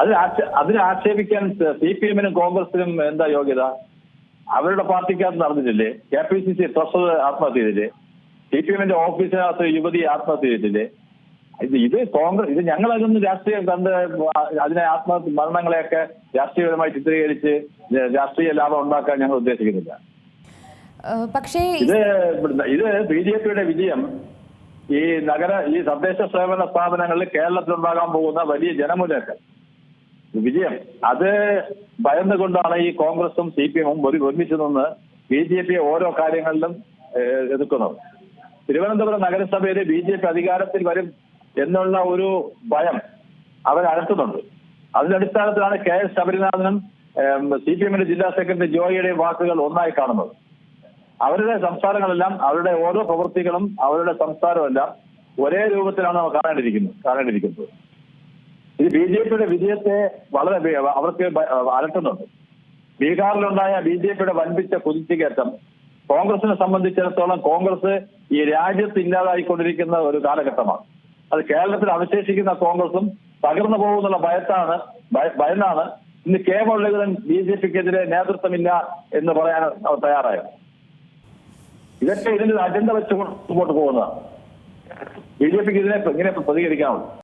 അതിന് ആക്ഷേ- അതിനെ ആക്ഷേപിക്കാൻ C P എമ്മിനും കോൺഗ്രസിനും എന്താ യോഗ്യത? അവരുടെ പാർട്ടിക്കകത്ത് നടന്നിട്ടില്ലേ? K P C C treasurer ആത്മഹത്യ ചെയ്തില്ലേ? സി പി എമ്മിന്റെ ഓഫീസിനകത്ത് യുവതി ആത്മഹത്യ ചെയ്തില്ലേ ഇത് ഇത് കോൺഗ്രസ് ഇത് ഞങ്ങൾ അതൊന്നും രാഷ്ട്രീയം കണ്ട് അതിനെ ആത്മ മരണങ്ങളെയൊക്കെ രാഷ്ട്രീയപരമായി ചിത്രീകരിച്ച് രാഷ്ട്രീയ ലാഭം ഉണ്ടാക്കാൻ ഞങ്ങൾ ഉദ്ദേശിക്കുന്നില്ല. പക്ഷേ ഇത് ഇത് ബി ജെ പിയുടെ വിജയം. ഈ നഗര ഈ തദ്ദേശ സേവന സ്ഥാപനങ്ങളിൽ കേരളത്തിലുണ്ടാകാൻ പോകുന്ന വലിയ ജനമുന്നേറ്റം. വിജയം. അത് ഭയന്നുകൊണ്ടാണ് ഈ കോൺഗ്രസും സി പി എമ്മും ഒരു ഒരുമിച്ച് നിന്ന് ബി ജെ പി ഓരോ കാര്യങ്ങളിലും എതിർക്കുന്നത്. തിരുവനന്തപുരം നഗരസഭയിൽ ബി ജെ പി അധികാരത്തിൽ വരും എന്നുള്ള ഒരു ഭയം അവരകത്തുന്നുണ്ട് അതിന്റെ അടിസ്ഥാനത്തിലാണ് കെ എസ് ശബരിനാഥനും സി പി എമ്മിന്റെ ജില്ലാ സെക്രട്ടറി ജോയിയുടെ വാക്കുകൾ ഒന്നായി കാണുന്നത്. അവരുടെ സംസ്ഥാനങ്ങളെല്ലാം അവരുടെ ഓരോ പ്രവൃത്തികളും അവരുടെ സംസ്ഥാനമെല്ലാം ഒരേ രൂപത്തിലാണ് കാണേണ്ടിരിക്കുന്നത്. കാണേണ്ടിയിരിക്കുന്നത് ഇത് ബി ജെ പിയുടെ വിജയത്തെ വളരെ അവർക്ക് അലട്ടുന്നുണ്ട്. ബീഹാറിലുണ്ടായ ബി ജെ പിയുടെ വൻപിച്ച കുതിച്ചുകയറ്റം കോൺഗ്രസിനെ സംബന്ധിച്ചിടത്തോളം കോൺഗ്രസ് ഈ രാജ്യത്ത് ഇല്ലാതായിക്കൊണ്ടിരിക്കുന്ന ഒരു കാലഘട്ടമാണ്. അത് കേരളത്തിൽ അവശേഷിക്കുന്ന കോൺഗ്രസും തകർന്നു പോകുന്നുള്ള ഭയത്താണ് ഭയ- ഭയന്നാണ് ഇന്ന് കെ മുരളീധരൻ ബി ജെ പിക്കെതിരെ നേതൃത്വമില്ല എന്ന് പറയാൻ തയ്യാറായത്. ഇതൊക്കെ ഇതിന്റെ അജണ്ട വെച്ചുകൊണ്ട് മുമ്പോട്ട് പോകുന്നതാണ്. ബി ജെ പിക്ക് ഇതിനെ ഇങ്ങനെ പ്രതികരിക്കാനുള്ളൂ.